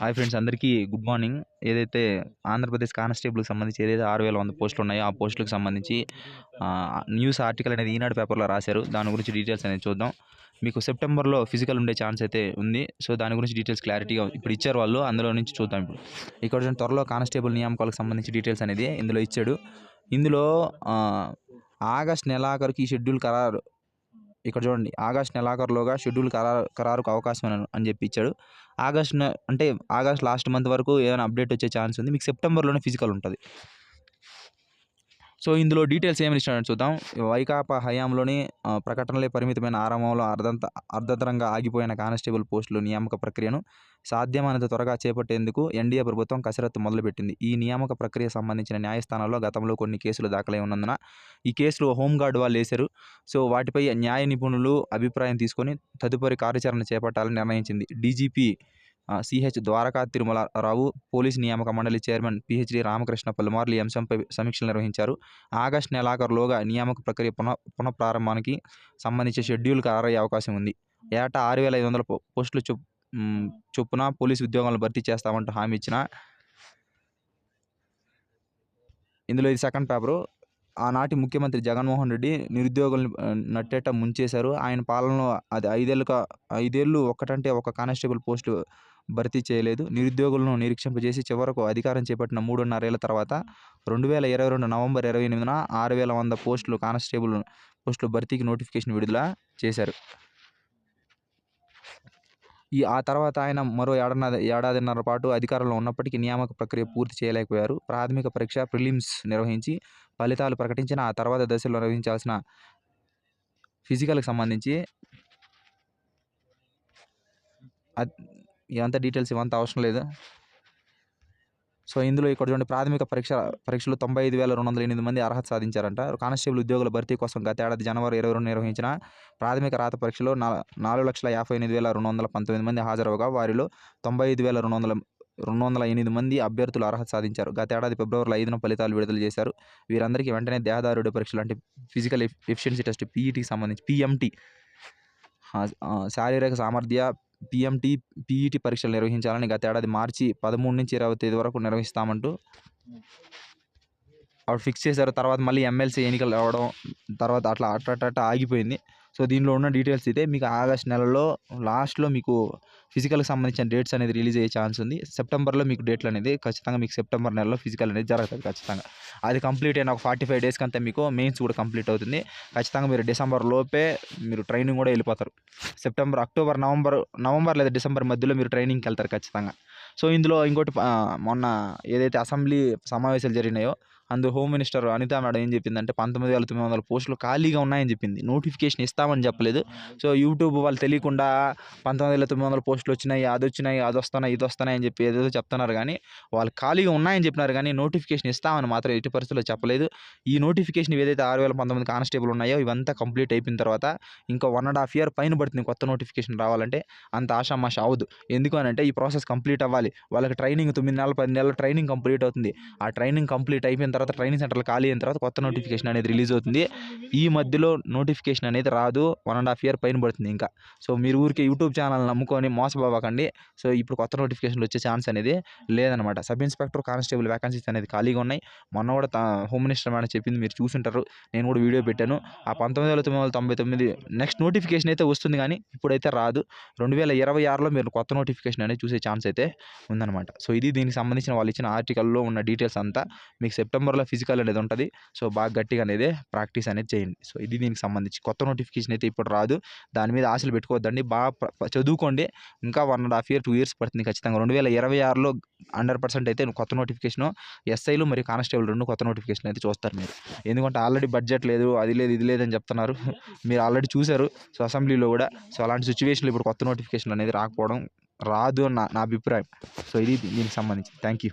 Hi friends అందరికీ good morning. ఏదైతే ఆంధ్రప్రదేశ్ కానిస్టేబుల్కి సంబంధించి ఏదైతే ఆరు వేల వంద పోస్టులు ఉన్నాయో ఆ పోస్టులకు సంబంధించి న్యూస్ ఆర్టికల్ అనేది ఈనాడు పేపర్లో రాశారు. దాని గురించి డీటెయిల్స్ అనేది చూద్దాం. మీకు సెప్టెంబర్లో ఫిజికల్ ఉండే ఛాన్స్ అయితే ఉంది. సో దాని గురించి డీటెయిల్స్ క్లారిటీగా ఇప్పుడు ఇచ్చారు వాళ్ళు. అందులో నుంచి చూద్దాం ఇప్పుడు. ఇక్కడ త్వరలో కానిస్టేబుల్ నియామకాలకు సంబంధించి డీటెయిల్స్ అనేది ఇందులో ఇచ్చాడు. ఇందులో ఆగస్ట్ నెలాఖరుకి ఈ షెడ్యూల్ ఖరారు ఇక్కడ చూడండి ఆగస్ట్ నెలాఖరులోగా షెడ్యూల్ ఖరారు ఖరారుకు అవకాశం అని అని చెప్పి ఇచ్చాడు. ఆగస్ట్ అంటే ఆగస్ట్ లాస్ట్ మంత్ వరకు ఏదైనా అప్డేట్ వచ్చే ఛాన్స్ ఉంది. మీకు సెప్టెంబర్లోనే ఫిజికల్ ఉంటుంది. సో ఇందులో డీటెయిల్స్ ఏమని ఇచ్చాడని చూద్దాం. వైకాపా హయాంలోని ప్రకటనలే పరిమితమైన ఆరంభంలో అర్ధంత అర్ధతరంగా ఆగిపోయిన కానిస్టేబుల్ పోస్టులు నియామక ప్రక్రియను సాధ్యమైనంత త్వరగా చేపట్టేందుకు ఎన్డీఏ ప్రభుత్వం కసరత్తు మొదలుపెట్టింది. ఈ నియామక ప్రక్రియ సంబంధించిన న్యాయస్థానాల్లో గతంలో కొన్ని కేసులు దాఖలై ఉన్నందున ఈ కేసులు హోంగార్డ్ వాళ్ళు వేశారు. సో వాటిపై న్యాయ నిపుణులు అభిప్రాయం తీసుకొని తదుపరి కార్యాచరణ చేపట్టాలని నిర్ణయించింది. DGP CH Dwaraka Tirumala Rao police నియామక మండలి చైర్మన్ పిహెచ్డి రామకృష్ణ పలుమార్లు ఈ అంశంపై సమీక్షలు నిర్వహించారు. ఆగస్టు నెలాఖరులోగా నియామక ప్రక్రియ పునః పునఃప్రారంభానికి సంబంధించి షెడ్యూల్ ఖరారయ్యే అవకాశం ఉంది. ఏటా ఆరు వేల ఐదు వందల పోస్టులు చొప్ చొప్పున పోలీసు ఉద్యోగాలను భర్తీ చేస్తామంటూ హామీ ఇచ్చిన ఇందులో ఇది సెకండ్ పేపరు. ఆనాటి ముఖ్యమంత్రి జగన్మోహన్ రెడ్డి నిరుద్యోగులను నట్టేట ముంచేశారు. ఆయన పాలనలో అది ఐదేళ్ళుగా ఐదేళ్ళు ఒకటంటే ఒక కానిస్టేబుల్ పోస్టు భర్తీ చేయలేదు. నిరుద్యోగులను నిరీక్షింపజేసి చివరకు అధికారం చేపట్టిన మూడున్నరేళ్ళ తర్వాత రెండు వేల ఇరవై రెండు నవంబర్ ఇరవై ఎనిమిదిన ఆరు వేల వంద పోస్టులు కానిస్టేబుల్ పోస్టులు భర్తీకి నోటిఫికేషన్ విడుదల చేశారు. ఈ ఆ తర్వాత ఆయన మరో ఏడాది ఏడాదిన్నర పాటు అధికారంలో ఉన్నప్పటికీ నియామక ప్రక్రియ పూర్తి చేయలేకపోయారు. ప్రాథమిక పరీక్ష ప్రిలిమ్స్ నిర్వహించి ఫలితాలు ప్రకటించిన ఆ తర్వాత దశలో నిర్వహించాల్సిన ఫిజికల్కి సంబంధించి అంత డీటెయిల్స్ ఇవంతా అవసరం లేదు. సో ఇందులో ఇక్కడ చూడండి ప్రాథమిక పరీక్ష పరీక్షలు తొంభై ఐదు వేల రెండు వందల ఎనిమిది మంది అర్హత సాధించారంట. కానిస్టేబుల్ ఉద్యోగుల భర్తీ కోసం గత ఏడాది జనవరి ఇరవై రెండు నిర్వహించిన ప్రాథమిక రాత పరీక్షలో నాలుగు లక్షల యాభై ఎనిమిది వేల రెండు వందల పంతొమ్మిది మంది హాజరవగా వారిలో తొంభై ఐదు వేల రెండు వందల రెండు వందల ఎనిమిది మంది అభ్యర్థులు అర్హత సాధించారు. గత ఏడాది ఫిబ్రవరిలో ఐదున ఫలితాలు విడుదల చేశారు. వీరందరికీ వెంటనే దేహదారుడి పరీక్షలు అంటే ఫిజికల్ ఎఫిషియన్సీ టెస్ట్ పీఈటీకి సంబంధించి పిఎంటీ శారీరక సామర్థ్య పిఎంటీ పీఈటీ పరీక్షలు నిర్వహించాలని గత ఏడాది మార్చి పదమూడు నుంచి ఇరవై తేదీ వరకు నిర్వహిస్తామంటూ అప్పుడు ఫిక్స్ చేశారు. తర్వాత మళ్ళీ ఎమ్మెల్సీ ఎన్నికలు రావడం తర్వాత అట్లా అట్ట ఆగిపోయింది. సో దీనిలో ఉన్న డీటెయిల్స్ అయితే మీకు ఆగస్ట్ నెలలో లాస్ట్లో మీకు ఫిజికల్కి సంబంధించిన డేట్స్ అనేది రిలీజ్ అయ్యే ఛాన్స్ ఉంది. సెప్టెంబర్లో మీకు డేట్లు అనేది ఖచ్చితంగా మీకు సెప్టెంబర్ నెలలో ఫిజికల్ అనేది జరుగుతుంది ఖచ్చితంగా. అది కంప్లీట్ అయిన ఒక ఫార్టీ ఫైవ్ డేస్కి అంతా మీకు మెయిన్స్ కూడా కంప్లీట్ అవుతుంది. ఖచ్చితంగా మీరు డిసెంబర్ లోపే మీరు ట్రైనింగ్ కూడా వెళ్ళిపోతారు. సెప్టెంబర్ అక్టోబర్ నవంబర్ నవంబర్ లేదా డిసెంబర్ మధ్యలో మీరు ట్రైనింగ్కి వెళ్తారు ఖచ్చితంగా. సో ఇందులో ఇంకోటి మొన్న ఏదైతే అసెంబ్లీ సమావేశాలు జరిగినాయో అందు హోమ్ మినిస్టర్ అనితా మేడం ఏం చెప్పిందంటే పంతొమ్మిది వేల తొమ్మిది వందల పోస్టులు ఖాళీగా ఉన్నాయని చెప్పింది. నోటిఫికేషన్ ఇస్తామని చెప్పలేదు. సో యూట్యూబ్ వాళ్ళు తెలియకుండా పంతొమ్మిది వేల తొమ్మిది వందల పోస్టులు వచ్చినాయి అది వచ్చినాయి అది వస్తున్నాయి ఇది వస్తున్నాయి అని చెప్పి ఏదేదో చెప్తున్నారు కానీ వాళ్ళు ఖాళీగా ఉన్నాయని చెప్పినారు కానీ నోటిఫికేషన్ ఇస్తామని మాత్రం ఎట్టి పరిస్థితుల్లో చెప్పలేదు. ఈ నోటిఫికేషన్ ఏదైతే ఆరు వేల పంతొమ్మిది కానిస్టేబుల్ ఉన్నాయో ఇవంతా కంప్లీట్ అయిపోయిన తర్వాత ఇంకా వన్ అండ్ హాఫ్ ఇయర్ పైన పడుతుంది కొత్త నోటిఫికేషన్ రావాలంటే. అంత ఆషామాష అవ్వదు. ఎందుకు అని అంటే ఈ ప్రాసెస్ కంప్లీట్ అవ్వాలి. వాళ్ళకి ట్రైనింగ్ తొమ్మిది నెలల పది నెలల ట్రైనింగ్ కంప్లీట్ అవుతుంది. ఆ ట్రైనింగ్ కంప్లీట్ అయిపోయిన తర్వాత తర్వాత ట్రైనింగ్ సెంటర్లు ఖాళీ అయిన తర్వాత కొత్త నోటిఫికేషన్ అనేది రిలీజ్ అవుతుంది. ఈ మధ్యలో నోటిఫికేషన్ అనేది రాదు. వన్ అండ్ హాఫ్ ఇయర్ పైన పడుతుంది ఇంకా. సో మీరు ఊరికే యూట్యూబ్ ఛానల్ నమ్ముకొని మోసపోవకండి. సో ఇప్పుడు కొత్త నోటిఫికేషన్లు వచ్చే ఛాన్స్ అనేది లేదనమాట. సబ్ ఇన్స్పెక్టర్ కానిస్టేబుల్ వ్యాకన్సీస్ అనేది ఖాళీగా ఉన్నాయి. మొన్న కూడా హోమ్ మినిస్టర్ మేడం చెప్పింది మీరు చూసుంటారు. నేను కూడా వీడియో పెట్టాను. ఆ పంతొమ్మిది వేల తొమ్మిది వందల తొంభై తొమ్మిది నెక్స్ట్ నోటిఫికేషన్ అయితే వస్తుంది కానీ ఇప్పుడైతే రాదు. రెండు వేల ఇరవై ఆరులో మీరు కొత్త నోటిఫికేషన్ అనేది చూసే ఛాన్స్ అయితే ఉందన్నమాట సో ఇది దీనికి సంబంధించిన వాళ్ళు ఇచ్చిన ఆర్టికల్లో ఉన్న డీటెయిల్స్ అంతా మీకు సెప్టెంబర్ సెప్టెంబర్లో ఫిజికల్ అనేది ఉంటుంది. సో బాగా గట్టిగా అనేది ప్రాక్టీస్ అనేది చేయండి. సో ఇది దీనికి సంబంధించి కొత్త నోటిఫికేషన్ అయితే ఇప్పుడు రాదు. దాని మీద ఆశలు పెట్టుకోవద్దండి. బాగా చదువుకోండి. ఇంకా one and half year two years పడుతుంది ఖచ్చితంగా. రెండు వేల ఇరవై ఆరులో హండ్రెడ్ పర్సెంట్ అయితే కొత్త నోటిఫికేషన్ ఎస్ఐలు మరియు కానిస్టేబుల్ రెండు కొత్త నోటిఫికేషన్ అయితే చూస్తారు మీరు. ఎందుకంటే ఆల్రెడీ బడ్జెట్ లేదు అది లేదు ఇది లేదని చెప్తున్నారు. మీరు ఆల్రెడీ చూశారు. సో అసెంబ్లీలో కూడా సో అలాంటి సిచ్యువేషన్లో ఇప్పుడు కొత్త నోటిఫికేషన్ అనేది రాకపోవడం రాదు అని నా నా అభిప్రాయం. సో ఇది దీనికి సంబంధించి. Thank you